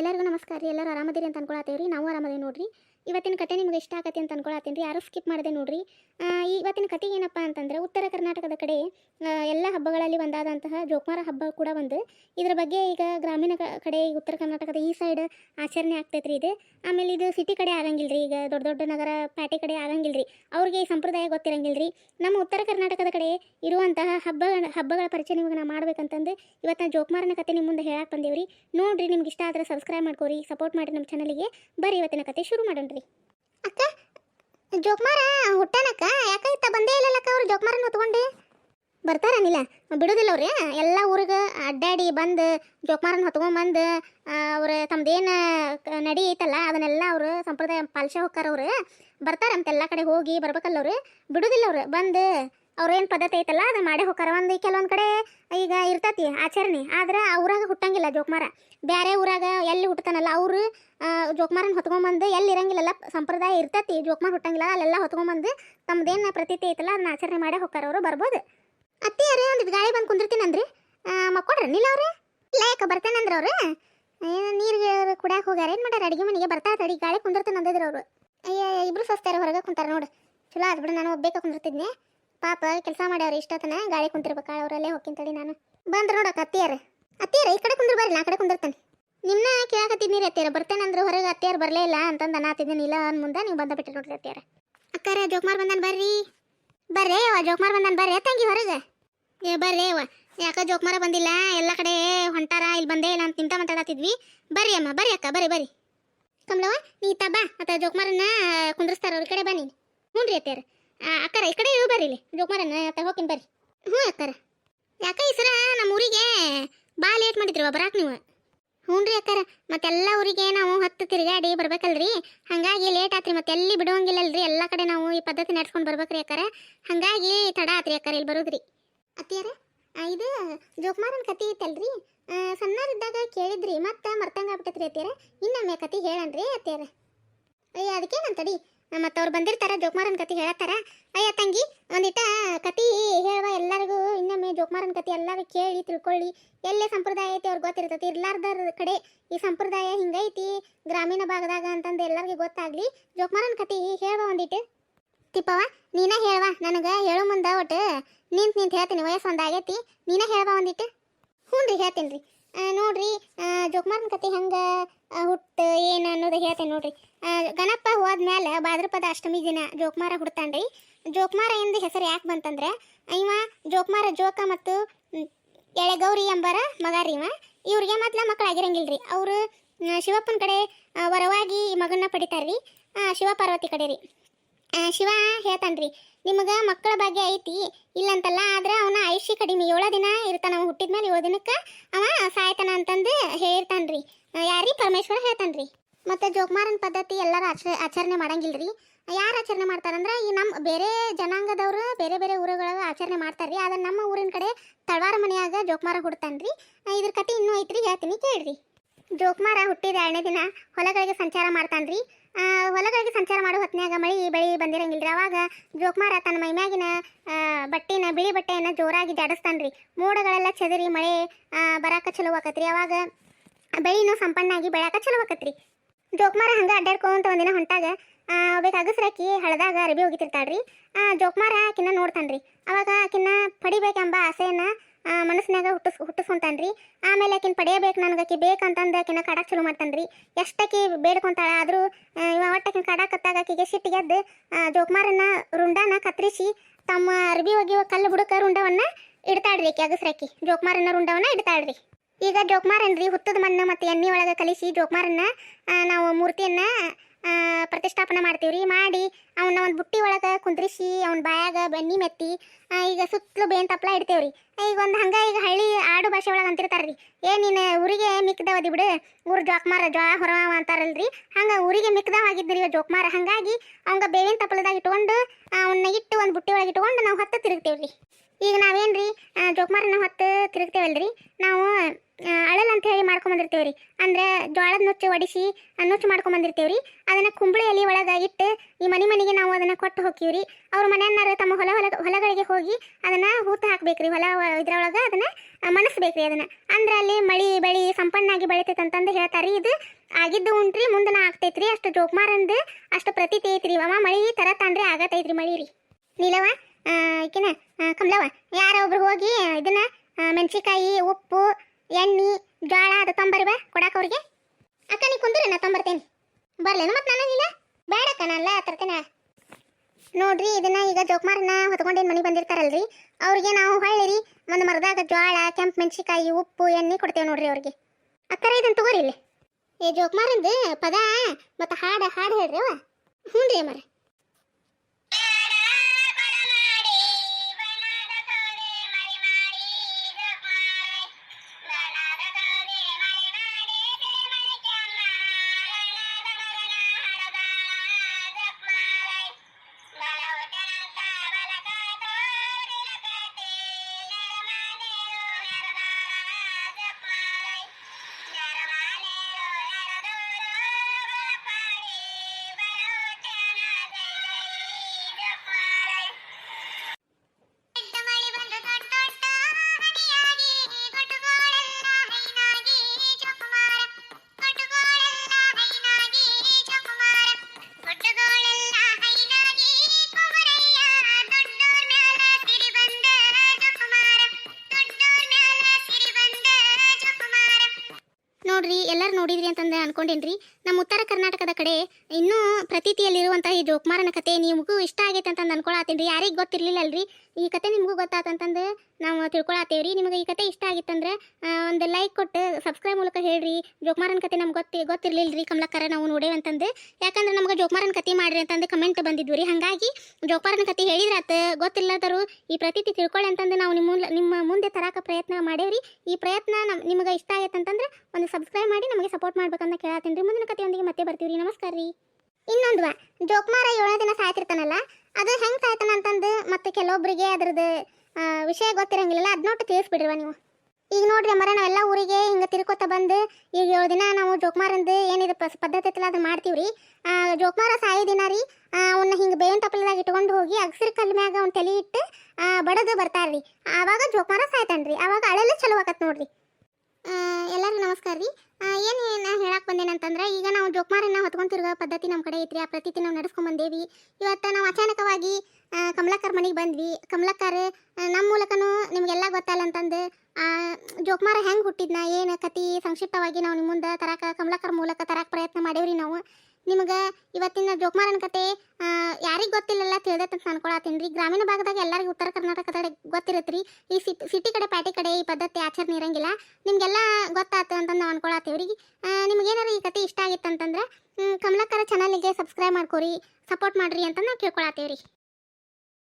ಎಲ್ಲರಿಗೂ ನಮಸ್ಕಾರ ರೀ. ಎಲ್ಲರೂ ಆರಾಮದಿರಿ ಅಂತ ಅನ್ಕೊಳತ್ತೇವೆ ರೀ ನಾವು ಆರಾಮದೇವಿ ನೋಡ್ರಿ. ಇವತ್ತಿನ ಕತೆ ನಿಮ್ಗೆ ಇಷ್ಟ ಆಗತ್ತೆ ಅಂತ ಅನ್ಕೊಳತ್ತೀನಿ ಯಾರು ಸ್ಕಿಪ್ ಮಾಡದೆ ನೋಡ್ರಿ. ಇವತ್ತಿನ ಕತೆ ಏನಪ್ಪ ಅಂತಂದ್ರೆ ಉತ್ತರ ಕರ್ನಾಟಕದ ಕಡೆ ಎಲ್ಲ ಹಬ್ಬಗಳಲ್ಲಿ ಒಂದಾದಂತಹ ಜೋಕುಮಾರ ಹಬ್ಬ ಕೂಡ ಒಂದು. ಇದ್ರ ಬಗ್ಗೆ ಈಗ ಗ್ರಾಮೀಣ ಕಡೆ ಉತ್ತರ ಕರ್ನಾಟಕದ ಈ ಸೈಡ್ ಆಚರಣೆ ಆಗ್ತೈತ್ರಿ ಇದು. ಆಮೇಲೆ ಇದು ಸಿಟಿ ಕಡೆ ಆಗಂಗಿಲ್ಲ ರೀ ಈಗ ದೊಡ್ಡ ದೊಡ್ಡ ನಗರ ಪ್ಯಾಟೆ ಕಡೆ ಆಗಂಗಿಲ್ಲ ಅವ್ರಿಗೆ ಈ ಸಂಪ್ರದಾಯ ಗೊತ್ತಿರಂಗಿಲ್ಲ ರೀ ನಮ್ಮ ಉತ್ತರ ಕರ್ನಾಟಕದ ಕಡೆ ಇರುವಂತಹ ಹಬ್ಬ, ಹಬ್ಬಗಳ ಪರಿಚಯ ನಿಮಗೆ ನಾವು ಮಾಡ್ಬೇಕಂತಂದು ಇವತ್ತು ನಾ ಜೋಕುಮಾರನ ಕತೆ ನಿಮ್ಮ ಮುಂದೆ ಹೇಳಕ್ಕೆ ಬಂದೇವ್ರಿ. ನೋಡ್ರಿ, ನಿಮ್ಗೆ ಇಷ್ಟ ಆದ್ರೆ ಸಬ್ಸ್ಕ್ರೈಬ್ ಮಾಡ್ಕೋರಿ ಸಪೋರ್ಟ್ ಮಾಡಿ ನಮ್ಮ ಚಾನಲಿಗೆ ಬರೀ ಇವತ್ತಿನ ಕತೆ ಶುರು ಮಾಡೋಣ್ರಿ ಅಕ್ಕ, ಜೋಕುಮಾರ, ಹುಟ್ಟಾನಕ್ಕ. ಇತ್ತ ಬಂದೇ ಇಲ್ಲಕ್ಕ ಅವ್ರು ಜೋಕುಮಾರನ ಹೊತ್ಕೊಂಡು? ಬರ್ತಾರನಿಲ್ಲ ಬಿಡೋದಿಲ್ಲ ಅವ್ರಿ ಎಲ್ಲ ಊರಿಗೆ ಅಡ್ಡಾಡಿ ಬಂದು ಜೋಕುಮಾರನ ಹೊತ್ಕೊಂಡ್ಬಂದು ಅವ್ರ ತಮ್ಮದೇನು ನಡಿ ಐತಲ್ಲ, ಅದನ್ನೆಲ್ಲ ಅವರು ಸಂಪ್ರದಾಯ ಪಾಲಿಸ ಹೋಗ್ತಾರ ಅವ್ರು ಬರ್ತಾರಂತ ಎಲ್ಲ ಕಡೆ ಹೋಗಿ ಬರ್ಬೇಕಲ್ಲ ಅವ್ರು ಬಿಡೋದಿಲ್ಲ ಅವ್ರು ಬಂದು ಅವ್ರೇನು ಪದ್ಧತಿ ಐತಲ್ಲ ಅದು ಮಾಡೇ ಹೋಗ್ತಾರ. ಒಂದು ಕೆಲವೊಂದು ಕಡೆ ಈಗ ಇರ್ತತಿ ಆಚರಣೆ, ಆದ್ರೆ ಆ ಊರಾಗ ಹುಟ್ಟಂಗಿಲ್ಲ ಜೋಕ್ಮಾರ. ಬೇರೆ ಊರಾಗ ಎಲ್ಲಿ ಹುಟ್ಟತಾನಲ್ಲ ಅವರು ಜೋಕ್ಮಾರನ ಹೊತ್ಕೊಂಬಂದು ಎಲ್ಲಿ ಇರಂಗಿಲ್ಲಲ್ಲ, ಸಂಪ್ರದಾಯ ಇರ್ತತಿ, ಜೋಕ್ಮಾರ್ ಹುಟ್ಟಂಗಿಲ್ಲ, ಅಲ್ಲೆಲ್ಲ ಹೊತ್ಕೊಂಬಂದು ತಮ್ಮದೇನು ಪ್ರತೀತಿ ಐತಲ್ಲ, ಅದನ್ನ ಆಚರಣೆ ಮಾಡೇ ಹೋಗ್ತಾರ ಅವರು, ಬರ್ಬೋದು. ಅರೇ ಒಂದು ಗಾಳಿ ಬಂದು ಕುಂದಿರ್ತೀನಂದ್ರಿ? ಮಕ್ಕೊಡ್ರಿ ನಿಲ್ಲ ಅವ್ರೆ ಇಲ್ಲ ಯಾಕೆ, ಬರ್ತಾನಂದ್ರೆ ಅವ್ರು? ಏನು ನೀರಿಗೆ ಕುಡಿಯಾಕ ಹೋಗ್ಯಾರ, ಏನು ಮಾಡ್ಯಾರ? ಅಡಿಗೆ ಮನೆಗೆ ಬರ್ತಾ ಅಡಿ ಗಾಳಿ ಕುಂದಿರ್ತಾನೆ ಅಂದಿದ್ರು ಅವರು. ಅಯ್ಯ ಇಬ್ರು ಸಸ್ತಾರ ಹೊರಗೆ ಕುಂತಾರ ನೋಡಿ. ಚಲೋ ಆದ್ಬಿಡು ನಾನು ಒಬ್ಬೇಕ ಕುಂದಿರ್ತಿದ್ನೆ. ಪಾಪ ಕೆಲಸ ಮಾಡ್ಯಾವ್ರಿ, ಇಷ್ಟೊತ್ತನ ಗಾಳಿ ಕುಂತಿರ್ಬೇಕಾಳ ಅವರಲ್ಲೇ ಹೋಗ್ತೀನಿ ತಡಿ ನಾನು. ಬಂದ್ರೆ ನೋಡಕ್ಕ ಅತ್ತಿಯಾರ. ಅತ್ತಿಯಾರ, ಈ ಕಡೆ ಕುಂದ್ರ ಬರ್ರಿ, ನಾ ಕಡೆ ಕುಂದಿರ್ತಾನೆ. ನಿಮ್ನ ಕೇಳಕತ್ತಿದ್ದೀನಿ ರೀ ಬರ್ತೇನೆ ಅಂದ್ರೆ ಹೊರಗೆ ಅತ್ತಿಯಾರ ಬರಲೇ ಇಲ್ಲ ಅಂತಂದು ತಿದ್ದೀನಿ ಇಲ್ಲ ಅನ್ ಮುಂದೆ ನೀವು ಬಂದ ಬಿಟ್ಟು ನೋಡ್ರಿ ಅತ್ತಿಯಾರ. ಅಕ್ಕಾರ, ಜೋಕ್ಮಾರ್ ಬಂದಾನ ಬರ್ರಿ. ಬರ್ರಿ ಅವ ಜೋಕ್ಮಾರ್ ಬಂದಾನ ಬರ್ರಿ ತಂಗಿ ಹೊರಗೆ? ಏ, ಬರ್ರಿ ಅವ ಯಾಕ ಜೋಕುಮಾರ ಬಂದಿಲ್ಲ? ಎಲ್ಲ ಕಡೆ ಹೊಂಟಾರ ಇಲ್ಲಿ ಬಂದೇ ಇಲ್ಲ ಅಂತ ನಿಂತ ಮಾತಾಡತ್ತಿದ್ವಿ ಬರ್ರಿ ಅಮ್ಮ, ಬರ್ರಿ ಅಕ್ಕ, ಬರ್ರಿ ಬರ್ರಿ. ಕಮಲವ್ವ, ನೀ ತ ಬಾ, ಮತ್ತೆ ಜೋಕ್ಮಾರನ್ನ ಕುಂದ್ರಿಸ್ತಾರ ಅವ್ರ ಕಡೆ ಬನ್ನಿ ಹ್ಞೂ ರೀ ಅತ್ಯಾರ ಅಕ್ಕಾರ, ಈ ಕಡೆ ಇವು ಬರ್ರಿ ಇಲ್ಲಿ ಜೋಕುಮಾರನ್ನ ಅತ್ತ ಹೋಗ್ತೀನಿ ಬರ್ರಿ ಹ್ಞೂ ಅಕ್ಕಾರ. ಯಾಕ ಈ ಸರ ನಮ್ಮ ಊರಿಗೆ ಬಾ ಲೇಟ್ ಮಾಡಿದ್ರಿ ಬರಾಕ್ ನೀವು? ಹ್ಞೂ ರೀ ಅಕ್ಕಾರ. ಮತ್ತೆಲ್ಲ ಊರಿಗೆ ನಾವು ಹತ್ತು ತಿರುಗಾಡಿ ಬರ್ಬೇಕಲ್ರಿ. ಹಾಗಾಗಿ ಲೇಟ್ ಆತ್ರಿ, ಮತ್ತೆ ಎಲ್ಲಿ ಬಿಡುವಂಗಿಲ್ಲಲ್ರಿ. ಎಲ್ಲ ಕಡೆ ನಾವು ಈ ಪದ್ಧತಿ ನಡ್ಸ್ಕೊಂಡು ಬರ್ಬೇಕ್ರಿ ಅಕ್ಕಾರ. ಹಾಗಾಗಿ ತಡ ಆತ್ರಿ ಅಕ್ಕಾರ, ಇಲ್ಲಿ ಬರೋದ್ರಿ. ಅತ್ತಿಯಾರ ಇದು ಜೋಕುಮಾರನ ಕತಿ ಐತಲ್ರಿ? ಸಣ್ಣರಿದ್ದಾಗ ಕೇಳಿದ್ರಿ, ಮತ್ತೆ ಮರ್ತಂಗ ಆಗ್ಬಿಟ್ಟೈತ್ರಿ ಅತ್ತಿಯಾರ. ಇನ್ನೊಮ್ಮೆ ಕತಿ ಹೇಳನ್ರಿ ಅತ್ತಿಯಾರ. ಅಯ್ಯ ಅದಕ್ಕೇನಂತಡಿ? ಮತ್ತೆ ಅವ್ರು ಬಂದಿರ್ತಾರ, ಜೋಕುಮಾರನ ಕತಿ ಹೇಳತ್ತಾರ. ಅಯ್ಯ ತಂಗಿ, ಒಂದಿಟ ಕತಿ ಹೇಳುವ ಎಲ್ಲರಿಗೂ, ಇನ್ನೊಮ್ಮೆ ಜೋಕುಮಾರನ ಕತಿ ಎಲ್ಲರೂ ಕೇಳಿ ತಿಳ್ಕೊಳ್ಳಿ. ಎಲ್ಲೇ ಸಂಪ್ರದಾಯ ಐತಿ ಅವ್ರಿಗೆ ಗೊತ್ತಿರ್ತೈತಿ. ಇರ್ಲಾರ್ದರ ಕಡೆ ಈ ಸಂಪ್ರದಾಯ ಹಿಂಗೈತಿ. ಗ್ರಾಮೀಣ ಭಾಗದಾಗ ಅಂತಂದು ಎಲ್ಲರಿಗೂ ಗೊತ್ತಾಗ್ಲಿ. ಜೋಕುಮಾರನ ಕತಿ ಹೇಳುವ ಒಂದಿಟ್ಟು ತಿಪ್ಪವ ನೀನ ಹೇಳುವ. ನನಗೆ ಹೇಳು ಮುಂದೆ ಒಟ್ಟು. ನಿಂತು ನಿಂತು ಹೇಳ್ತೀನಿ, ವಯಸ್ಸು ಒಂದು ಆಗೈತಿ. ನೀನ ಹೇಳುವ ಒಂದಿಟ್ಟು ಹ್ಞೂ ರೀ ಹೇಳ್ತೀನಿ ರೀ ನೋಡ್ರಿ ಜೋಕುಮಾರನ ಕತೆ ಹೆಂಗೆ ಹುಟ್ಟು ಏನು ಅನ್ನೋದು ಹೇಳ್ತೇನೆ ನೋಡ್ರಿ. ಗಣಪ ಹೋದ್ಮೇಲೆ ಭಾದ್ರಪದ ಅಷ್ಟಮಿ ದಿನ ಜೋಕ್ಮಾರ ಹುಡ್ತಾನೆ ರೀ ಜೋಕ್ಮಾರ ಎಂದು ಹೆಸರು ಯಾಕೆ ಬಂತಂದ್ರೆ ಇವ ಜೋಕ್ಮಾರ ಜೋಕ ಮತ್ತು ಎಳೆಗೌರಿ ಎಂಬರ ಮಗ ರೀ ಇವ. ಇವ್ರಿಗೆ ಮೊದ್ಲ ಮಕ್ಕಳಾಗಿರಂಗಿಲ್ಲ ರೀ ಅವರು ಶಿವಪ್ಪನ ಕಡೆ ವರವಾಗಿ ಮಗನ ಪಡಿತಾರೆ ರೀ ಶಿವ ಪಾರ್ವತಿ ಕಡೆ ರೀ ಶಿವ ಹೇಳ್ತಾನ್ರಿ, ನಿಮಗೆ ಮಕ್ಕಳ ಭಾಗ್ಯ ಐತಿ, ಇಲ್ಲಂತಲ್ಲ, ಆದ್ರೆ ಅವನ ಆಯುಷ್ಯ ಕಡಿಮೆ. ಏಳು ದಿನ ಇರ್ತಾನ ಅವ ಹುಟ್ಟಿದ್ಮೇಲೆ ಏಳು ದಿನಕ್ಕೆ ಅವ ಸಾಯ್ತಾನ ಅಂತಂದು ಹೇಳ್ತಾನ್ರಿ ಯಾರೀ ಪರಮೇಶ್ವರ ಹೇಳ್ತಾನ್ರಿ? ಮತ್ತೆ ಜೋಕುಮಾರನ ಪದ್ಧತಿ ಎಲ್ಲರೂ ಆಚ ಆಚರಣೆ ಮಾಡಂಗಿಲ್ರಿ? ಯಾರು ಆಚರಣೆ ಮಾಡ್ತಾರಂದ್ರೆ ಈ ನಮ್ಮ ಬೇರೆ ಜನಾಂಗದವರು, ಬೇರೆ ಬೇರೆ ಊರುಗಳಾಗ ಆಚರಣೆ ಮಾಡ್ತಾರ್ರಿ. ಆದ್ರೆ ನಮ್ಮ ಊರಿನ ಕಡೆ ತಳವಾರ ಮನೆಯಾಗ ಜೋಕ್ಮಾರ ಹುಡ್ತಾನ್ರಿ. ರೀ ಇದ್ರ ಕತೆ ಇನ್ನೂ ಐತ್ರಿ ಹೇಳ್ತೀನಿ ಕೇಳ್ರಿ. ಜೋಕ್ಮಾರ ಹುಟ್ಟಿದ ಎರಡನೇ ದಿನ ಹೊಲಗಳಿಗೆ ಸಂಚಾರ ಮಾಡ್ತಾನ್ರಿ. ಹೊಲಗಳಿಗೆ ಸಂಚಾರ ಮಾಡೋ ಹೊತ್ತಿನಾಗ ಮಳಿ ಬೆಳಿ ರೀ ಅವಾಗ ಜೋಕ್ಮಾರ ತನ್ನ ಮೈಮ್ಯಾಗಿನ ಬಟ್ಟೆನ, ಬಿಳಿ ಬಟ್ಟೆಯನ್ನು ಜೋರಾಗಿ ಜಾಡಿಸ್ತಾನ್ರಿ. ಮೋಡಗಳೆಲ್ಲ ಚದರಿ ಮಳೆ ಬರಾಕ ಚಲೋ ಆಕತ್ರಿ. ಅವಾಗ ಬೆಳಿನೂ ಸಂಪನ್ನಾಗಿ ಬೆಳ್ಯಾಕ ಚಲೋ ಆಕತ್ರಿ. ಜೋಕ್ಮಾರ ಹಂಗ ಅಡ್ಡಾಡ್ಕೊಂತ ಒಂದಿನ ಹೊಂಟಾಗ ಒಬ್ಬಾಕಿ ಅಗಸ್ರಾಕಿ ಹಳದಾಗ ಅರಬಿ ಹೋಗಿತಿರ್ತಾಳ್ರಿ. ಜೋಕ್ಮಾರ ಆಕಿನ್ನ ನೋಡ್ತಾನ್ರಿ. ಅವಾಗ ಆಕಿನ ಪಡಿಬೇಕೆಂಬ ಆಸೆಯನ್ನ ಮನಸ್ಸಿನಾಗ ಹುಟ್ಟಿಸ್, ಹುಟ್ಟಿಸ್ಕೊಂತಾನ್ರಿ. ಆಮೇಲೆ ಆಕಿನ ಪಡೆಯಬೇಕು ನನಗೆ ಆಕಿ ಬೇಕಂತಂದು ಆಕಿನ ಕಡಾಕ್ ಚಲೋ ಮಾಡ್ತಾನ್ರಿ. ಎಷ್ಟಕ್ಕೆ ಬೇಡ್ಕೊಂತಾಳ ಆದರೂ ಇವ ಒಟ್ಟಕಿನ ಕತ್ತಾಗ ಆಕಿಗೆ ಸಿಟ್ಟಿಗೆದ್ದು ಜೋಕ್ಮಾರನ್ನ ರುಂಡನ ಕತ್ತರಿಸಿ ತಮ್ಮ ಅರಬಿ ಒಗೆಯುವ ಕಲ್ಲು ಬುಡಕ ರುಂಡವನ್ನ ಇಡ್ತಾಳ್ರಿ ಆಕಿ ಅಗಸ್ರಾಕಿ ಜೋಕ್ಮಾರನ್ನ ರುಂಡವನ್ನ ಇಡ್ತಾಳ್ರಿ. ಈಗ ಜೋಕ್ಮಾರನ್ರಿ, ಹುತ್ತದ ಮಣ್ಣು ಮತ್ತು ಎಣ್ಣೆ ಒಳಗೆ ಕಲಿಸಿ ಜೋಕ್ಮಾರನ್ನ ನಾವು ಮೂರ್ತಿಯನ್ನ ಪ್ರತಿಷ್ಠಾಪನೆ ಮಾಡ್ತೀವಿ ರೀ ಮಾಡಿ ಅವನ್ನ ಒಂದು ಬುಟ್ಟಿ ಒಳಗೆ ಕುಂದ್ರಿಸಿ, ಅವ್ನ ಬಾಯಾಗ ಬೆಣ್ಣಿ ಮೆತ್ತಿ ಈಗ ಸುತ್ತಲೂ ಬೇನ್ ತಪ್ಲ ರೀ ಈಗ ಒಂದು ಹಂಗೆ ಈಗ ಹಳ್ಳಿ ಆಡು ಭಾಷೆ ಒಳಗೆ ಅಂತಿರ್ತಾರ್ರಿ. ಏ ನೀನು ಊರಿಗೆ ಮಿಕ್ದವದಿ ಬಿಡು. ಊರು ಜೋಕ್ಮಾರ ಜ್ವಾ ಹೊರ ಅಂತಾರಲ್ರಿ. ಹಂಗೆ ಊರಿಗೆ ಮಿಕ್ದವ ಆಗಿದ್ರಿ ಜೋಕ್ಮಾರ. ಹಂಗಾಗಿ ಅವಂಗ ಬೇವಿನ ತಪ್ಪಲದಾಗ ಇಟ್ಕೊಂಡು ಅವನ್ನ ಇಟ್ಟು ಒಂದು ಬುಟ್ಟಿ ಒಳಗೆ ಇಟ್ಕೊಂಡು ನಾವು ಹತ್ತ ತಿರುಗ್ತೇವ್ರಿ. ಈಗ ನಾವೇನ್ರಿ ರೀ ಜೋಕುಮಾರನ ಹೊತ್ತು ತಿರುಗ್ತೇವಲ್ರಿ? ನಾವು ಅಳಲ್ ಅಂತ ಹೇಳಿ ಮಾಡ್ಕೊಂಬಂದಿರ್ತೇವ್ರಿ. ಅಂದ್ರೆ ಜೋಳದ ನುಚ್ಚು ಒಡಿಸಿ ನುಚ್ಚು ಮಾಡ್ಕೊಂಬಂದಿರ್ತೇವೆ ರೀ ಅದನ್ನ ಕುಂಬಳಿ ಎಲೆ ಒಳಗೆ ಇಟ್ಟು ಈ ಮನೆ ಮನೆಗೆ ನಾವು ಅದನ್ನ ಕೊಟ್ಟು ಹೋಗ್ತೀವ್ರಿ ಅವ್ರ ಮನೆಯನ್ನಾರು ತಮ್ಮ ಹೊಲ ಹೊಲ ಹೊಲಗಳಿಗೆ ಹೋಗಿ ಅದನ್ನ ಹೂತು ಹಾಕ್ಬೇಕ್ರಿ. ಹೊಲ ಒ- ಇದ್ರೊಳಗೆ ಅದನ್ನ ಮನಸ್ಬೇಕು ಮಣಸ್ಬೇಕ್ರಿ ಅದನ್ನ. ಅಂದ್ರೆ ಅಲ್ಲಿ ಮಳಿ ಬೆಳಿ ಸಂಪನ್ನಾಗಿ ಬೆಳಿತೈತೆ ಅಂತಂದು ಹೇಳ್ತಾರೆ ಇದು ಆಗಿದ್ದು ಉಂಟ್ರಿ, ಮುಂದನ ಆಗ್ತೈತ್ರಿ. ಅಷ್ಟು ಜೋಕುಮಾರಂದು ಅಷ್ಟು ಪ್ರತೀತಿ ಐತ್ರಿ. ಅವ ಮಳಿ ತರ ತಾಂಡ್ರೆ ಆಗತೈತ್ರಿ ಮಳಿ ರೀ ನೀಲವ ಈಕಿನ ಕಮಲವ ಯಾರೋ ಒಬ್ರು ಹೋಗಿ ಇದನ್ನ ಮೆಣಸಿಕಾಯಿ ಉಪ್ಪು, ಎಣ್ಣೆ ಜೋಳ ಅದು ತೊಂಬರ್ಬ ಕೊಡಾಕ ಅವ್ರಿಗೆ? ಅಕ್ಕ, ನೀ ಕುಂದ್ರಿ, ನಾ ತೊಂಬರ್ತೇನೆ. ಬರ್ಲೇನು ಮತ್ತೆ ನನಗಿಲ್ಲ ಬೇಡಕ್ಕ ನಾನಲ್ಲ ತರ್ತೇನೆ ನೋಡ್ರಿ, ಇದನ್ನ ಈಗ ಜೋಕುಮಾರನ ಹೊತ್ಕೊಂಡೇನು ಮನೆಗೆ ಬಂದಿರ್ತಾರಲ್ರಿ? ಅವ್ರಿಗೆ ನಾವು ಹೊಳ್ಳಿರಿ, ಒಂದು ಮರದಾಗ ಜೋಳ ಕೆಂಪು ಮೆಣಸಿಕಾಯಿ ಉಪ್ಪು, ಎಣ್ಣೆ ಕೊಡ್ತೇವೆ ನೋಡ್ರಿ ಅವ್ರಿಗೆ. ಅಕ್ಕರ ಇದನ್ನ ತಗೋರಿ ಇಲ್ಲಿ. ಏ, ಜೋಕುಮಾರಂದು, ಪದ, ಮತ್ತು ಹಾಡು ಹಾಡು ಹೇಳ್ರಿ ಅವ ಹ್ಞೂ ರೀ ಮರ ನೋಡ್ರಿ, ಎಲ್ಲರೂ ನೋಡಿದ್ರಿ ಅಂತಂದ್ರೆ ಅನ್ಕೊಂಡೇನ್ರಿ. ನಮ್ಮ ಉತ್ತರ ಕರ್ನಾಟಕದ ಕಡೆ ಇನ್ನೂ ಪ್ರತೀತಿಯಲ್ಲಿರುವಂತಹ ಈ ಜೋಕುಮಾರನ ಕತೆ ನಿಮಗೂ ಇಷ್ಟ ಆಗೈತೆ ಅಂತಂದು ಅನ್ಕೊಳತ್ತೀನಿ ಯಾರಿಗೆ ಗೊತ್ತಿರ್ಲಿಲ್ಲಲ್ರಿ. ಈ ಕತೆ ನಿಮಗೂ ಗೊತ್ತಾತಂತಂದು ನಾವು ತಿಳ್ಕೊಳತ್ತೇವ್ರಿ. ನಿಮಗೆ ಈ ಕತೆ ಇಷ್ಟ ಆಗಿತ್ತಂದ್ರೆ ಒಂದು ಲೈಕ್ ಕೊಟ್ಟು ಸಬ್ಸ್ಕ್ರೈಬ್ ಮೂಲಕ ಹೇಳ್ರಿ. ಜೋಕ್ಮಾರನ್ ಕತೆ ನಮ್ಗೆ ಗೊತ್ತಿ, ಗೊತ್ತಿರ್ಲಿಲ್ರಿ ಕಮಲಕ್ಕರ ನಾವು ನೋಡೇವಂತಂದು. ಯಾಕಂದ್ರೆ ನಮ್ಗೆ ಜೋಕ್ಮಾರನ್ ಕತೆ ಮಾಡ್ರಿ ಅಂತಂದು ಕಮೆಂಟ್ ಬಂದಿದ್ವು ರೀ ಹಾಗಾಗಿ ಜೋಕ್ಮಾರನ್ ಕತೆ ಹೇಳಿದ್ರಾತ ಗೊತ್ತಿಲ್ಲದರು. ಈ ಪ್ರತೀತಿ ತಿಳ್ಕೊಳ್ಳಿ ಅಂತಂದು ನಾವು ನಿಮ್ಮ ನಿಮ್ಮ ಮುಂದೆ ತರಾಕ ಪ್ರಯತ್ನ ಮಾಡೇವ್ರಿ. ಈ ಪ್ರಯತ್ನ ನಮ್, ನಿಮಗೆ ಇಷ್ಟ ಆಯ್ತಂತಂದ್ರೆ ಒಂದು ಸಬ್ಸ್ಕ್ರೈಬ್ ಮಾಡಿ, ನಮಗೆ ಸಪೋರ್ಟ್ ಮಾಡ್ಬೇಕಂತ ಕೇಳತ್ತೀನಿ ರೀ ಮುಂದಿನ ಕಥೆಯೊಂದಿಗೆ ಮತ್ತೆ ಬರ್ತೀವಿ ರೀ ನಮಸ್ಕಾರ ರೀ. ಇನ್ನೊಂದು ಜೋಕ್ಮಾರ ಏಳನೇ ದಿನ ಸಾಯ್ತಿರ್ತಾನಲ್ಲ, ಅದು ಹೆಂಗೆ ಸಾಯ್ತಾನ ಅಂತಂದು ಮತ್ತೆ ಕೆಲವೊಬ್ಬರಿಗೆ ಅದ್ರದ್ದು ವಿಷಯ ಗೊತ್ತಿರಂಗಿಲ್ಲ ಅದನ್ನೊಟ್ಟು ತಿಳಿಸ್ಬಿಡ್ರಿವ ನೀವು. ಈಗ ನೋಡ್ರಿ ಅಮ್ಮರ, ನಾವೆಲ್ಲ ಊರಿಗೆ ಹಿಂಗೆ ತಿರ್ಕೋತ ಬಂದು, ಈಗ ಏಳು ದಿನ ನಾವು ಜೋಕ್ಮಾರಂದು ಏನಿದೆ ಪಸ್ ಪದ್ಧತಿ ಐತಲ್ಲ ಅದನ್ನ ಮಾಡ್ತೀವಿ ರೀ ಜೋಕ್ಮಾರ ಸಾಯೋ ದಿನ ರೀ ಅವನ್ನ ಹಿಂಗೆ ಬೇವಿನ ತಪ್ಪಲದಾಗ ಇಟ್ಕೊಂಡು ಹೋಗಿ ಅಗಸಿರ ಕಲ್ ಮ್ಯಾಗ ಅವ್ನ ತಲೆ ಇಟ್ಟು ಬಡದು ಬರ್ತಾರೆ ರೀ ಆವಾಗ ಜೋಕ್ಮಾರ ಸಾಯ್ತಾನೆ ರೀ ಆವಾಗ ಅಳೆಲ್ಲ ಚಲೋ ಆಕತ್ ನೋಡ್ರಿ. ಎಲ್ಲರಿಗೂ ನಮಸ್ಕಾರ ರೀ. ಏನು ನಾ ಹೇಳಕ್ಕೆ ಬಂದೇನಂತಂದ್ರೆ, ಈಗ ನಾವು ಜೋಕ್ಮಾರನ್ನ ಹೊತ್ಕೊಂತಿರೋ ತಿರುಗೋ ಪದ್ಧತಿ ನಮ್ಮ ಕಡೆ ಐತ್ರಿ. ಆ ಪ್ರತೀತಿ ನಾವು ನಡ್ಸ್ಕೊಂಡ್ ಬಂದೇವಿ. ಇವತ್ತು ನಾವು ಅಚಾನಕವಾಗಿ ಕಮಲಾಕರ್ ಮನೆಗೆ ಬಂದ್ವಿ. ಕಮಲಕ್ಕರ್ ನಮ್ಮ ಮೂಲಕನೂ ನಿಮಗೆಲ್ಲ ಗೊತ್ತಲ್ಲ ಅಂತಂದು ಜೋಕುಮಾರ ಹೆಂಗೆ ಹುಟ್ಟಿದ್ನ, ಏನು ಕತಿ ಸಂಕ್ಷಿಪ್ತವಾಗಿ ನಾವು ನಿಮ್ಮ ಮುಂದೆ ತರಕ ಕಮಲಕ್ಕರ್ ಮೂಲಕ ತರಾಕ ಪ್ರಯತ್ನ ಮಾಡೇವ್ರಿ ನಾವು. ನಿಮಗೆ ಇವತ್ತಿನ ಜೋಕುಮಾರನ ಕತೆ ಯಾರಿಗೆ ಗೊತ್ತಿಲ್ಲಲ್ಲ ತಿಳಿದೈತೆ ಅಂತ ಅನ್ಕೊಳತ್ತೀನಿ ರೀ. ಗ್ರಾಮೀಣ ಭಾಗದಾಗ ಎಲ್ಲರಿಗೂ ಉತ್ತರ ಕರ್ನಾಟಕದ ಗೊತ್ತಿರುತ್ತೆ ರೀ ಈ ಸಿಟಿ ಕಡೆ ಪ್ಯಾಟಿ ಕಡೆ ಈ ಪದ್ಧತಿ ಆಚರಣೆ ಇರಂಗಿಲ್ಲ. ನಿಮಗೆಲ್ಲ ಗೊತ್ತಾಯ್ತು ಅಂತ ನಾವು ಅನ್ಕೊಳತ್ತೀವಿ ರೀ. ನಿಮಗೇನಾರು ಈ ಕತೆ ಇಷ್ಟ ಆಗಿತ್ತು ಅಂತಂದ್ರೆ ಕಮಲಕ್ಕರ ಚಾನಲ್ಗೆ ಸಬ್ಸ್ಕ್ರೈಬ್ ಮಾಡ್ಕೊರಿ ಸಪೋರ್ಟ್ ಮಾಡ್ರಿ ಅಂತ ನಾವು ಕೇಳ್ಕೊಳತ್ತೀವಿ ರೀ.